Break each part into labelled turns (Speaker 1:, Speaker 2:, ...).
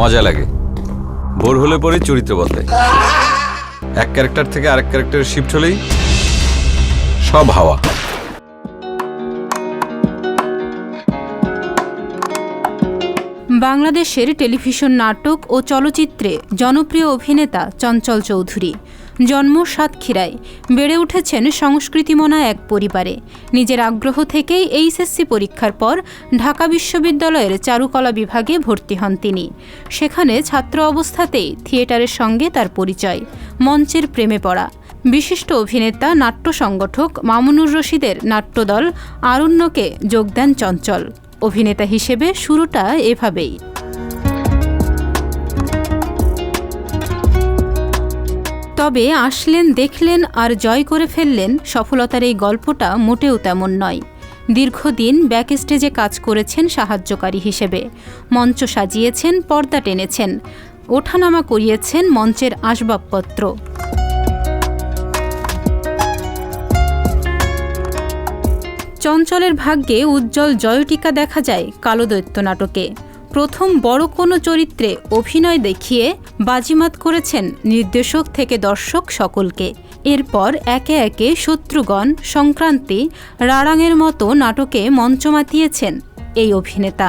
Speaker 1: মজা লাগে। বোর হলে পরে চরিত্র বদলায়। এক ক্যারেক্টার থেকে আরেক ক্যারেক্টার শিফট হলেই সব হাওয়া।
Speaker 2: বাংলাদেশের টেলিভিশন নাটক ও চলচ্চিত্রে জনপ্রিয় অভিনেতা চঞ্চল চৌধুরী। জন্ম সাতক্ষীরায়। বেড়ে উঠেছেন সংস্কৃতিমনা এক পরিবারে। নিজের আগ্রহ থেকেই এইচএসসি পরীক্ষার পর ঢাকা বিশ্ববিদ্যালয়ের চারুকলা বিভাগে ভর্তি হন তিনি। সেখানে ছাত্র অবস্থাতেই থিয়েটারের সঙ্গে তার পরিচয়, মঞ্চের প্রেমে পড়া। বিশিষ্ট অভিনেতা, নাট্য সংগঠক মামুনুর রশিদের নাট্যদল আরণ্যকে যোগ দেন চঞ্চল। অভিনেতা হিসেবে শুরুটা এভাবেই। তবে আসলেন, দেখলেন আর জয় করে ফেললেন, সফলতার এই গল্পটা মোটেও তেমন নয়। দীর্ঘদিন ব্যাকস্টেজে কাজ করেছেন সাহায্যকারী হিসেবে। মঞ্চ সাজিয়েছেন, পর্দা টেনেছেন। ওঠানামা করিয়েছেন মঞ্চের আসবাবপত্র। চঞ্চলের ভাগ্যে উজ্জ্বল জয়টিকা দেখা যায় কালো দৈত্য নাটকে। প্রথম বড় কোনো চরিত্রে অভিনয় দেখিয়ে বাজিমাত করেছেন নির্দেশক থেকে দর্শক সকলকে। এরপর একে একে শত্রুগণ, সংক্রান্তি রাড়াঙের মতো নাটকে মঞ্চ মাতিয়েছেন এই অভিনেতা।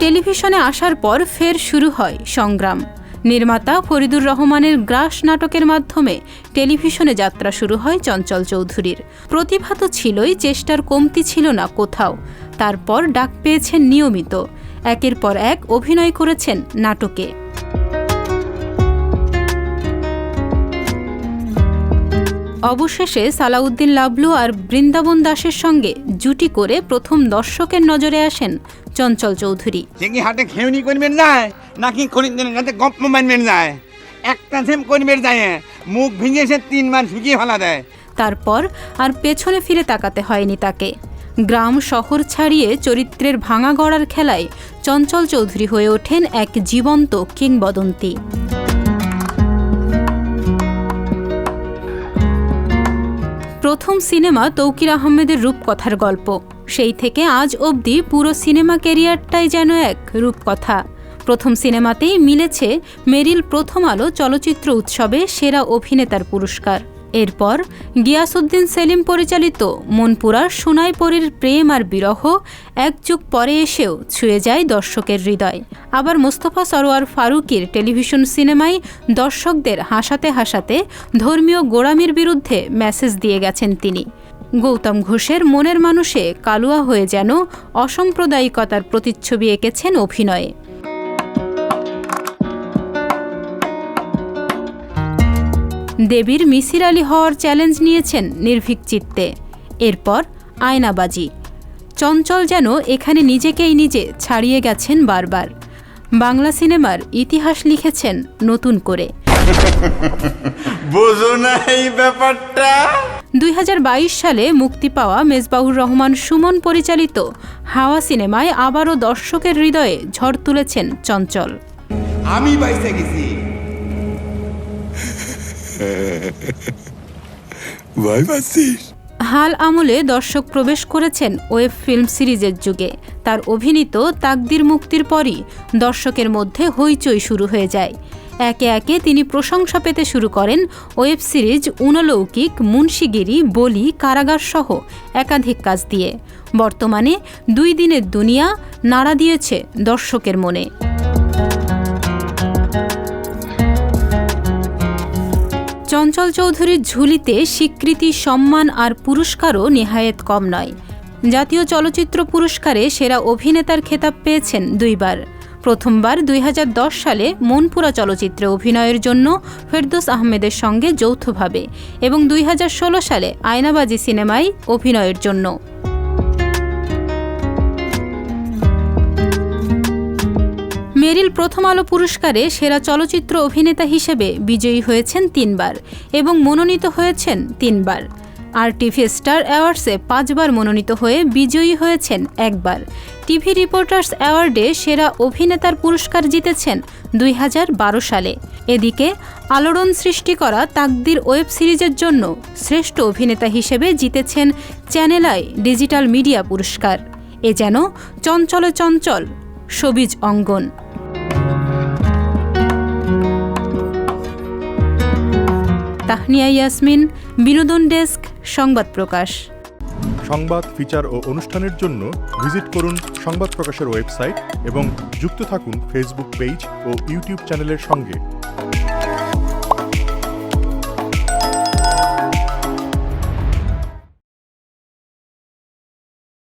Speaker 2: টেলিভিশনে আসার পর ফের শুরু হয় সংগ্রাম। নির্মাতা ফরিদুর রহমানের গ্রাস নাটকের মাধ্যমে টেলিভিশনে যাত্রা শুরু হয় চঞ্চল চৌধুরীর। প্রতিভা তো ছিলই, চেষ্টার কমতি ছিল না কোথাও। তারপর ডাক পেয়েছেন নিয়মিত। একের পর এক অভিনয় করেছেন নাটকে। অবশেষে সালাউদ্দিন লাবলু আর বৃন্দাবন দাসের সঙ্গে জুটি করে প্রথম দর্শকের নজরে আসেন চঞ্চল চৌধুরী।
Speaker 3: কি হাটে খেউনি করবেন যায় নাকি খরিদ যাতে গপ্প মানবেন যায়? একটা সেম করবেন যায় মুখ ভিজে সে তিনবার ফেলা দেয়।
Speaker 2: তারপর আর পেছনে ফিরে তাকাতে হয়নি তাকে। গ্রাম শহর ছাড়িয়ে চরিত্রের ভাঙা গড়ার খেলায় চঞ্চল চৌধুরী হয়ে ওঠেন এক জীবন্ত কিংবদন্তি। প্রথম সিনেমা তৌকির আহমেদের রূপকথার গল্প। সেই থেকে আজ অবধি পুরো সিনেমা ক্যারিয়ারটাই যেন এক রূপকথা। প্রথম সিনেমাতেই মিলেছে মেরিল প্রথম আলো চলচ্চিত্র উৎসবে সেরা অভিনেতার পুরস্কার। এরপর গিয়াসুদ্দিন সেলিম পরিচালিত মনপুরার সোনাইপরীর প্রেম আর বিরহ এক যুগ পরে এসেও ছুঁয়ে যায় দর্শকের হৃদয়। আবার মোস্তফা সরোয়ার ফারুকের টেলিভিশন সিনেমায় দর্শকদের হাসাতে হাসাতে ধর্মীয় গোড়ামির বিরুদ্ধে মেসেজ দিয়ে গেছেন তিনি। গৌতম ঘোষের মনের মানুষে কালুয়া হয়ে যেন অসাম্প্রদায়িকতার প্রতিচ্ছবি এঁকেছেন অভিনয়ে। দেবীর মিসির আলী হওয়ার চ্যালেঞ্জ নিয়েছেন নির্ভীক চিত্তে। এরপর আয়নাবাজি। চঞ্চল যেন এখানে নিজেকেই নিজে ছাড়িয়ে গেছেন বারবার। বাংলা সিনেমার ইতিহাস লিখেছেন নতুন করে।
Speaker 3: ব্যাপারটা।
Speaker 2: দুই হাজার বাইশ সালে মুক্তি পাওয়া মেজবাহুর রহমান সুমন পরিচালিত হাওয়া সিনেমায় আবারও দর্শকের হৃদয়ে ঝড় তুলেছেন চঞ্চল।
Speaker 3: আমি বাইসে গেছি।
Speaker 4: ভয় পাচ্ছিস
Speaker 2: হাল আমলে দর্শক প্রবেশ করেছেন ওয়েব ফিল্ম সিরিজের যুগে। তার অভিনীত তাকদির মুক্তির পরই দর্শকের মধ্যে হইচই শুরু হয়ে যায়। একে একে তিনি প্রশংসা পেতে শুরু করেন ওয়েব সিরিজ উনলৌকিক, মুন্সিগিরি, বলি, কারাগার সহ একাধিক কাজ দিয়ে। বর্তমানে দুই দিনের দুনিয়া নাড়া দিয়েছে দর্শকের মনে। চঞ্চল চৌধুরীর ঝুলিতে স্বীকৃতি, সম্মান আর পুরস্কারও নেহায়েত কম নয়। জাতীয় চলচ্চিত্র পুরস্কারে সেরা অভিনেতার খেতাব পেয়েছেন দুইবার। প্রথমবার দুই হাজার দশ সালে মনপুরা চলচ্চিত্রে অভিনয়ের জন্য ফেরদোস আহমেদের সঙ্গে যৌথভাবে এবং দুই হাজার ষোলো সালে আয়নাবাজি সিনেমায় অভিনয়ের জন্য। মেরিল প্রথম আলো পুরস্কারে সেরা চলচ্চিত্র অভিনেতা হিসেবে বিজয়ী হয়েছেন তিনবার এবং মনোনীত হয়েছেন তিনবার। আর টিভি স্টার অ্যাওয়ার্ডসে পাঁচবার মনোনীত হয়ে বিজয়ী হয়েছেন একবার। টিভি রিপোর্টার্স অ্যাওয়ার্ডে সেরা অভিনেতার পুরস্কার জিতেছেন দুই হাজার বারো সালে। এদিকে, আলোড়ন সৃষ্টি করা তাকদির ওয়েব সিরিজের জন্য শ্রেষ্ঠ অভিনেতা হিসেবে জিতেছেন চ্যানেল আই ডিজিটাল মিডিয়া পুরস্কার। এ যেন চঞ্চলে চঞ্চল, সবিজ অঙ্গন। তাহনিয়া ইয়াসমিন, বিনোদন ডেস্ক, সংবাদ প্রকাশ।
Speaker 5: সংবাদ, ফিচার ও অনুষ্ঠানের জন্য ভিজিট করুন সংবাদ প্রকাশের ওয়েবসাইট এবং যুক্ত থাকুন ফেসবুক পেজ ও ইউটিউব চ্যানেলের সঙ্গে।